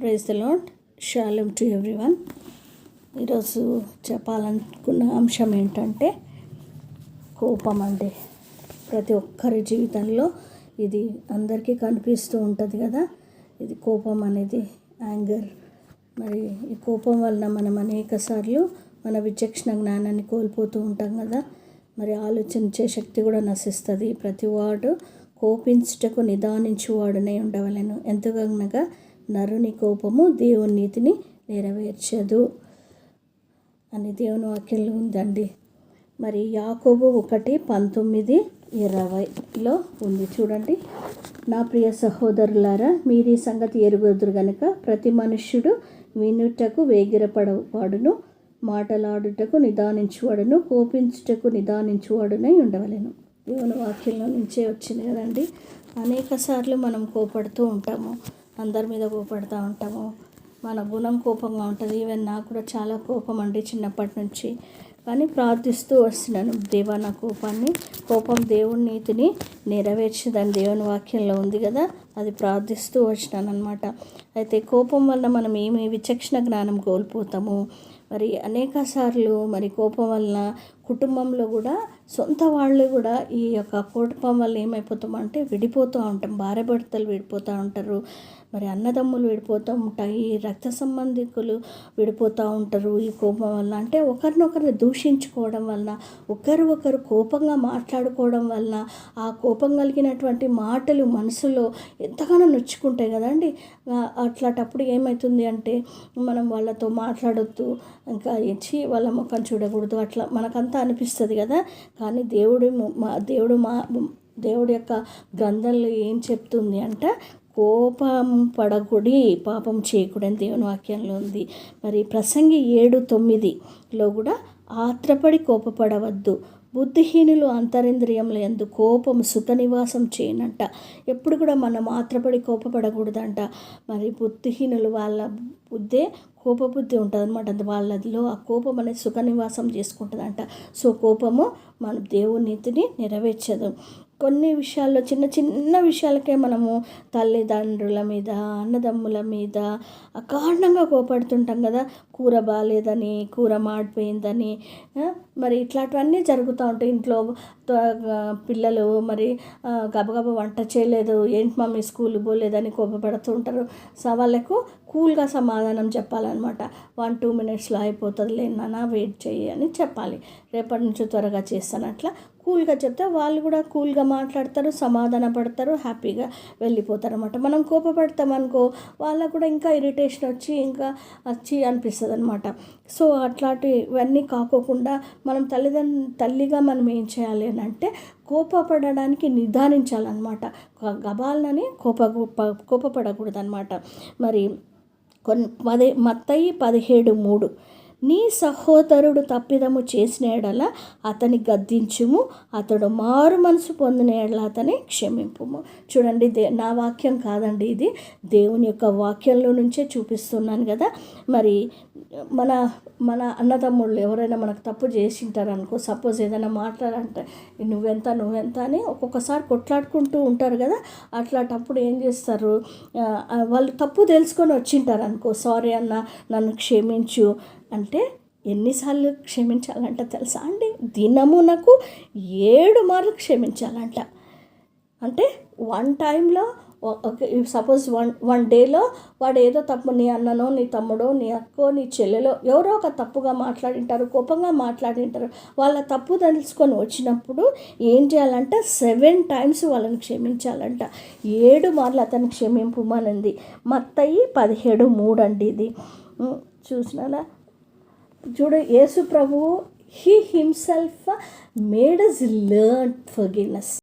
Praise the lord shalom to everyone. ఈరోజు చెప్పాలనుకున్న అంశం ఏంటంటే కోపం అంటే ప్రతి ఒక్కరి జీవితంలో ఇది అందరికీ కనిపిస్తూ ఉంటుంది కదా. ఇది కోపం అనేది యాంగర్. మరి ఈ కోపం వలన మనం అనేక సార్లు మన విచక్షణ జ్ఞానాన్ని కోల్పోతూ ఉంటాం కదా. మరి ఆలోచించే శక్తి కూడా నశిస్తుంది. ప్రతి వాడు కోపించుటకు నిదానించువాడునే ఉండవలను. ఎంతగనగా నరుని కోపము దేవుని నీతిని నెరవేర్చదు అని దేవుని వాక్యంలో ఉందండి. మరి యాకోబు ఒకటి పంతొమ్మిది ఇరవైలో ఉంది. చూడండి. నా ప్రియ సహోదరులారా మీరు ఈ సంగతి ఎరుగుదురు గనుక ప్రతి మనుష్యుడు వినుటకు వేగిరపడవాడును మాటలాడుటకు నిదానించువాడును కోపించుటకు నిదానించువాడునై ఉండవలేను. దేవుని వాక్యంలో నుంచే వచ్చింది కదండి. అనేక సార్లు మనం కోపడుతూ ఉంటాము. అందరి మీద కోపడుతూ ఉంటాము. మన గుణం కోపంగా ఉంటుంది. ఈవెన్ నాకు కూడా చాలా కోపం అండి చిన్నప్పటి నుంచి. కానీ ప్రార్థిస్తూ వస్తున్నాను దేవా నా కోపాన్ని కోపం దేవుని నీతిని నెరవేర్చదని దేవుని వాక్యంలో ఉంది కదా అది ప్రార్థిస్తూ వచ్చినాను అనమాట అయితే కోపం వల్ల మనం ఏమి విచక్షణ జ్ఞానం కోల్పోతాము? మరి అనేక సార్లు మరి కోపం వలన కుటుంబంలో కూడా సొంత వాళ్ళు కూడా ఈ యొక్క కోపం వల్ల ఏమైపోతామంటే విడిపోతూ ఉంటాం. భార్య భర్తలు విడిపోతూ ఉంటారు. మరి అన్నదమ్ములు విడిపోతూ ఉంటాయి. రక్త సంబంధికులు విడిపోతూ ఉంటారు ఈ కోపం వల్ల అంటే ఒకరినొకరిని దూషించుకోవడం వలన ఒకరు ఒకరు కోపంగా మాట్లాడుకోవడం వలన ఆ కోపం కలిగినటువంటి మాటలు మనసులో ఎంతగానో నొచ్చుకుంటాయి కదండి. అట్లాంటప్పుడు ఏమవుతుంది అంటే మనం వాళ్ళతో మాట్లాడొద్దు. ఇంకా ఇచ్చి వాళ్ళ ముఖం చూడకూడదు. అట్లా మనకంతా అనిపిస్తుంది కదా. కానీ దేవుడు మా దేవుడు మా దేవుడి యొక్క గ్రంథంలో ఏం చెప్తుంది అంటే? కోపం పడకుడి పాపం చేయకూడని దేవుని వాక్యంలో ఉంది. మరి ప్రసంగి ఏడు తొమ్మిదిలో కూడా ఆత్రపడి కోపపడవద్దు. బుద్ధిహీనులు అంతరింద్రియముల ఎందు కోపం సుఖ నివాసం చేయనంట. ఎప్పుడు కూడా మనం మాత్రపడి కోపపడకూడదంట. మరి బుద్ధిహీనులు వాళ్ళ బుద్ధే కోపబుద్ధి ఉంటుంది అనమాట అది వాళ్ళలో ఆ కోపం అనేది సుఖ నివాసం చేసుకుంటుందంట. సో కోపము మన దేవునితిని నెరవేర్చదు. కొన్ని విషయాల్లో చిన్న చిన్న విషయాలకే మనము తల్లిదండ్రుల మీద అన్నదమ్ముల మీద అకారణంగా కోపడుతుంటాం కదా. కూర బాగాలేదని కూర మాడిపోయిందని మరి ఇట్లాంటివన్నీ జరుగుతూ ఉంటాయి. ఇంట్లో పిల్లలు మరి గబగబ వంట చేయలేదు ఏంటి మమ్మీ స్కూల్ పోలేదని కోపపడుతూ ఉంటారు. సో వాళ్ళకు కూల్గా సమాధానం చెప్పాలన్నమాట. వన్ టూ మినిట్స్లో అయిపోతుంది లేనా వెయిట్ చేయి అని చెప్పాలి. రేపటి నుంచి త్వరగా చేస్తాను అట్లా కూల్గా చెప్తే వాళ్ళు కూడా కూల్గా మాట్లాడతారు సమాధాన పడతారు హ్యాపీగా వెళ్ళిపోతారు అనమాట మనం కోపపడతాం అనుకో వాళ్ళకు కూడా ఇంకా ఇరిటేషన్ వచ్చి ఇంకా వచ్చి అనిపిస్తుంది అనమాట సో అట్లాంటివన్నీ కాకోకుండా మనం తల్లిదండ్రు తల్లిగా మనం ఏం చేయాలి అని అంటే కోపపడడానికి నిదానించాలన్నమాట. గబాలని కోప కోపపడకూడదు అనమాట మరి కొన్ని పది మత్తయి పదిహేడు మూడు. నీ సహోదరుడు తప్పిదము చేసిన ఎడల అతని గద్దించుము అతడు మారు మనసు పొందిన ఎడల అతని క్షమింపుము. చూడండి దే నా వాక్యం కాదండి ఇది. దేవుని యొక్క వాక్యంలో నుంచే చూపిస్తున్నాను కదా. మరి మన మన అన్నదమ్ముళ్ళు ఎవరైనా మనకు తప్పు చేసింటారు అనుకో సపోజ్ ఏదైనా మాట్లాడంటే నువ్వెంత నువ్వెంత అని ఒక్కొక్కసారి కొట్లాడుకుంటూ ఉంటారు కదా. అట్లాంటప్పుడు ఏం చేస్తారు? వాళ్ళు తప్పు తెలుసుకొని వచ్చింటారు అనుకో సారీ అన్న నన్ను క్షమించు అంటే ఎన్నిసార్లు క్షమించాలంట తెలుసా అండి? దినమునకు ఏడు మార్లు క్షమించాలంట. అంటే వన్ టైంలో సపోజ్ వన్ వన్ డేలో వాడు ఏదో తప్పు నీ అన్ననో నీ తమ్ముడో నీ అక్కో నీ చెల్లెలో ఎవరో ఒక తప్పుగా మాట్లాడింటారు కోపంగా మాట్లాడింటారు. వాళ్ళ తప్పు తెలుసుకొని వచ్చినప్పుడు ఏం చేయాలంట? సెవెన్ టైమ్స్ వాళ్ళని క్షమించాలంట. ఏడు మార్లు అతను క్షమింపుమనింది మత్తయి పదిహేడు మూడు అండి ఇది. చూసినారా? చూడు యేసు ప్రభువు he himself made us learn forgiveness